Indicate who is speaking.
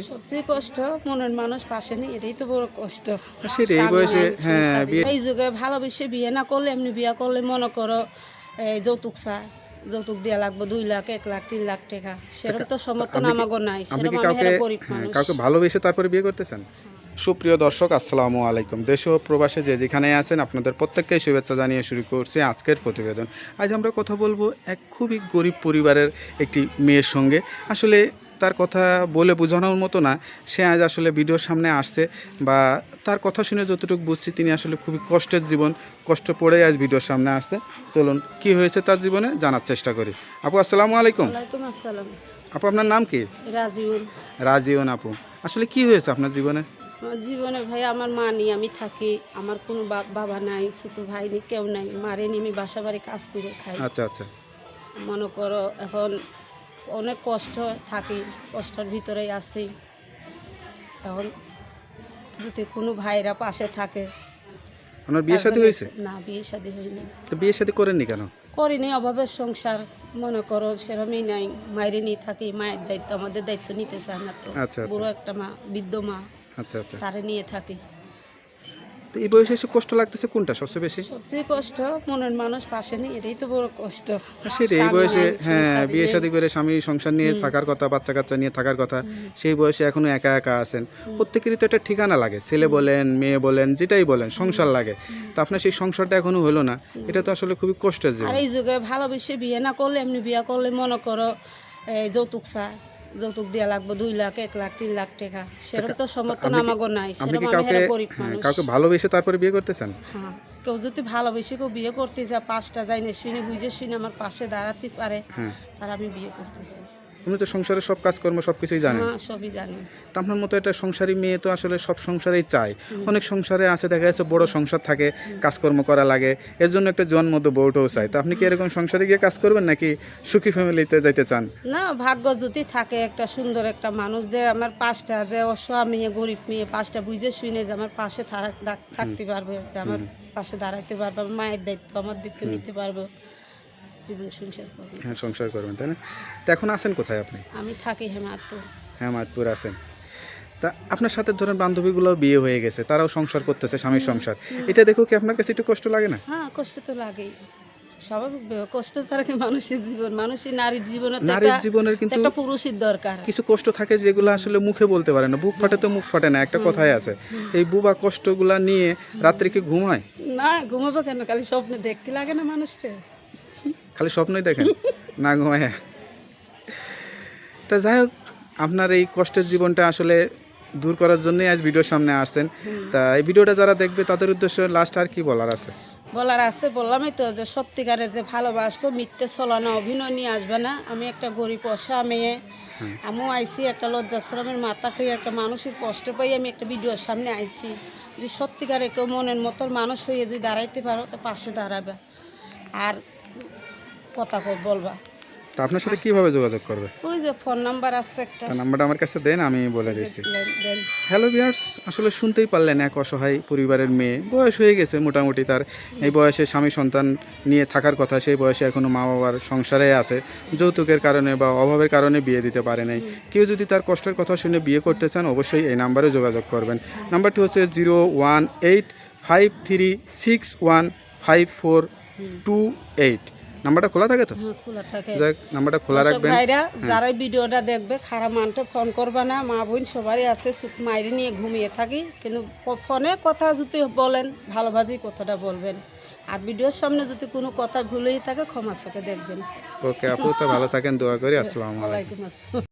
Speaker 1: সবচেয়ে কষ্ট মনের মানুষ পাশে নেই এটাই তো বড় কষ্ট।
Speaker 2: এই বয়সে, হ্যাঁ, বিয়ে-
Speaker 1: এই যুগে ভালোবেসে বিয়ে না করলে এমনি বিয়ে করলে মনে করো যৌতুক চায় যৌতুক দেওয়া লাগবে দুই লাখ এক লাখ তিন লাখ টাকা। সেরকম তো সমর্থন
Speaker 2: আপনি কি-
Speaker 1: আমাগো নাই সেরকম আমি
Speaker 2: কাউকে
Speaker 1: গরিব
Speaker 2: হ্যাঁ,
Speaker 1: মানুষ।
Speaker 2: কাউকে ভালোবেসে তারপরে বিয়ে করতেছেন? সুপ্রিয় দর্শক আসসালামু আলাইকুম। দেশ ও প্রবাসে যে যেখানে আছেন আপনাদের প্রত্যেককেই শুভেচ্ছা জানিয়ে শুরু করছি আজকের প্রতিবেদন। আজ আমরা কথা বলব এক খুবই গরিব পরিবারের একটি মেয়ের সঙ্গে। আসলে তার কথা বলে বোঝানোর মতো না। সে আজ আসলে ভিডিওর সামনে আসছে বা তার কথা শুনে যতটুকু বুঝছি তিনি আসলে খুবই কষ্টের জীবন কষ্ট পড়ে আজ ভিডিওর সামনে আসছে। চলুন কি হয়েছে তার জীবনে জানার চেষ্টা করি। আপু আসসালামু আলাইকুম।
Speaker 1: আসসালাম।
Speaker 2: আপু আপনার নাম কি?
Speaker 1: রাজিউল।
Speaker 2: রাজিওন আপু আসলে কি হয়েছে আপনার জীবনে?
Speaker 1: জীবনে ভাই আমার মা নিয়ে আমি থাকি। আমার কোনো বাপ- বাবা নাই ছোট ভাই নেই কেউ নাই। মারে নিয়ে আমি বাসা বাড়ি কাজ করে খাই।
Speaker 2: আচ্ছা আচ্ছা।
Speaker 1: মনে করো এখন অনেক কষ্ট থাকি কষ্টের ভিতরেই আছি। এখন যদি কোনো ভাইরা পাশে থাকে
Speaker 2: আপনার বিয়ে শাদী হয়েছে?
Speaker 1: না বিয়ে শাদী হয়নি।
Speaker 2: তো বিয়ে শাদী করেননি কেন?
Speaker 1: করিনি অভাবের সংসার মনে করো সেরমই নাই। মায়েরই নিয়ে থাকি মায়ের দায়িত্ব আমাদের দায়িত্ব নিতে চায় না তো।
Speaker 2: আচ্ছা, আচ্ছা।
Speaker 1: বুড়ো একটা মা বৃদ্ধ মা
Speaker 2: আচ্ছা আচ্ছা।
Speaker 1: তারে নিয়ে থাকি।
Speaker 2: তো এই বয়সে এসে কষ্ট লাগতেছে কোনটা সবচেয়ে বেশি?
Speaker 1: সবচেয়ে কষ্ট মনের মানুষ পাশে নেই এটাই তো বড় কষ্ট।
Speaker 2: সেটাই এই বয়সে হ্যাঁ বিয়ে। শাদী করে স্বামী সংসার নিয়ে থাকার কথা বাচ্চা কাচ্চা নিয়ে থাকার কথা সেই বয়সে এখনও একা একা আছেন। প্রত্যেকেরই তো একটা ঠিকানা লাগে ছেলে বলেন মেয়ে বলেন যেটাই বলেন সংসার লাগে। তো আপনার সেই সংসারটা এখনও হলো না এটা তো আসলে খুবই কষ্টের
Speaker 1: আর এই যুগে ভালোবেসে বিয়ে না করলে এমনি বিয়ে করলে মনে করো এই যৌতুক চায়। যৌতুক দেওয়া লাগবে দুই লাখ এক লাখ তিন লাখ টাকা। সেরকম তো সমর্থন আমাগো নাই সেরকম আমি
Speaker 2: কাউকে
Speaker 1: গরিব
Speaker 2: হ্যাঁ,
Speaker 1: মানুষ।
Speaker 2: কাউকে ভালোবেসে তারপরে বিয়ে করতেছেন?
Speaker 1: হ্যাঁ কেউ যদি ভালোবেসে কেউ বিয়ে করতে যায় পাঁচটা যায় না শুনে বুঝে শুনে আমার পাশে দাঁড়াতে পারে
Speaker 2: হ্যাঁ।
Speaker 1: আর আমি বিয়ে করতেছি।
Speaker 2: আপনি তো সংসারের সব কাজকর্ম সব কিছুই জানেন।
Speaker 1: হ্যাঁ সবই জানি
Speaker 2: তো আপনার মতো একটা সংসারী মেয়ে তো আসলে সব সংসারেই চায়। অনেক সংসারে আছে দেখা যাচ্ছে বড় সংসার থাকে কাজকর্ম করা লাগে এর জন্য একটা জন্ম তো বউটাও চাই তো আপনি কি এরকম সংসারে গিয়ে কাজ করবেন নাকি সুখী ফ্যামিলিতে যাইতে চান?
Speaker 1: না ভাগ্য যদি থাকে একটা সুন্দর একটা মানুষ যে আমার পাঁচটা যে অসহায় মেয়ে গরিব মেয়ে পাঁচটা বুঝে শুনে যে আমার পাশে থাকা- থাকতে পারবে যে আমার পাশে দাঁড়াইতে পারবে আমার মায়ের দায়িত্ব আমার দায়িত্ব নিতে পারবে। জীবন সংসার করবে
Speaker 2: হ্যাঁ সংসার করবেন তাই না? তো এখন আছেন কোথায় আপনি?
Speaker 1: আমি থাকি হেমাদপুর।
Speaker 2: মাতপুর আছেন তা আপনার সাথে ধরেন বান্ধবীগুলো বিয়ে হয়ে গেছে তারাও সংসার করতেছে স্বামীর সংসার। এটা দেখো কি আপনার কাছে একটু কষ্ট লাগে না?
Speaker 1: হ্যাঁ কষ্ট তো লাগেই। স্বাভাবিক। কষ্ট ছাড়া কি মানুষের জীবন? মানুষের নারীর জীবনে
Speaker 2: নারীর জীবনের কিন্তু
Speaker 1: একটা পুরুষের দরকার।
Speaker 2: কিছু কষ্ট থাকে যেগুলো আসলে মুখে বলতে পারে না বুক ফাটে তো মুখ ফাটে না একটা কথাই আছে। এই বুবা কষ্টগুলা নিয়ে রাত্রে কি ঘুম
Speaker 1: না ঘুমাবো কেন? খালি স্বপ্নে দেখতে লাগে না মানুষকে।
Speaker 2: খালি স্বপ্নই দেখেন। না ঘুমায়। তা যাই হোক আপনার এই কষ্টের জীবনটা আসলে দূর করার জন্যই আজ ভিডিওর সামনে আসছেন। তা এই ভিডিওটা যারা দেখবে তাদের উদ্দেশ্য লাস্ট আর কি বলার আছে?
Speaker 1: বলার আছে বললামই তো যে সত্যিকারে যে ভালোবাসবো মিথ্যে চলানো অভিনয় নিয়ে আসবে না। আমি একটা গরিব অসা মেয়ে। আমিও আইছি একটা লজ্জাশ্রমের মাথা থেকে একটা মানুষের কষ্ট পাই আমি একটা ভিডিওর সামনে আইসি যে সত্যিকারে কেউ মনের মতন মানুষ হয়ে যদি দাঁড়াইতে পারো তো পাশে দাঁড়াবে। আর কথা বলবা।
Speaker 2: তা আপনার সাথে কীভাবে যোগাযোগ করবে?
Speaker 1: ওই যে ফোন নাম্বার আছে একটা।
Speaker 2: নাম্বারটা আমার কাছে দেন আমি বলে দিচ্ছি। হ্যালো বিয়ার্স আসলে শুনতেই পারলেন এক অসহায় পরিবারের মেয়ে। বয়স হয়ে গেছে মোটামুটি তার। এই বয়সে স্বামী সন্তান নিয়ে থাকার কথা সেই বয়সে এখনও মা বাবার সংসারে আছে। যৌতুকের কারণে বা অভাবের কারণে বিয়ে দিতে পারে নাই। কেউ যদি তার কষ্টের কথা শুনে বিয়ে করতে চান অবশ্যই এই নাম্বারে যোগাযোগ করবেন। নাম্বারটি হচ্ছে zero one eight five three six one five four two eight. নাম্বারটা খোলা থাকে তো?
Speaker 1: হ্যাঁ খোলা থাকে।
Speaker 2: যাক নাম্বারটা খোলা
Speaker 1: রাখবে
Speaker 2: রাখবেন।
Speaker 1: ভাইরা যারা ভিডিওটা দেখবে খারাপ মানটা ফোন করবে না। মা বোন সবারই আছে মাইরে নিয়ে ঘুমিয়ে থাকি। কিন্তু ফোনে কথা যদি বলেন ভালোবাসি কথাটা বলবেন। আর ভিডিওর সামনে যদি কোনো কথা ভুলেই থাকে ক্ষমা সাথে দেখবেন।
Speaker 2: ওকে আপু তো ভালো থাকেন দোয়া করি। আসসালামু আলাইকুম।
Speaker 1: ওয়ালাইকুম আসসালাম।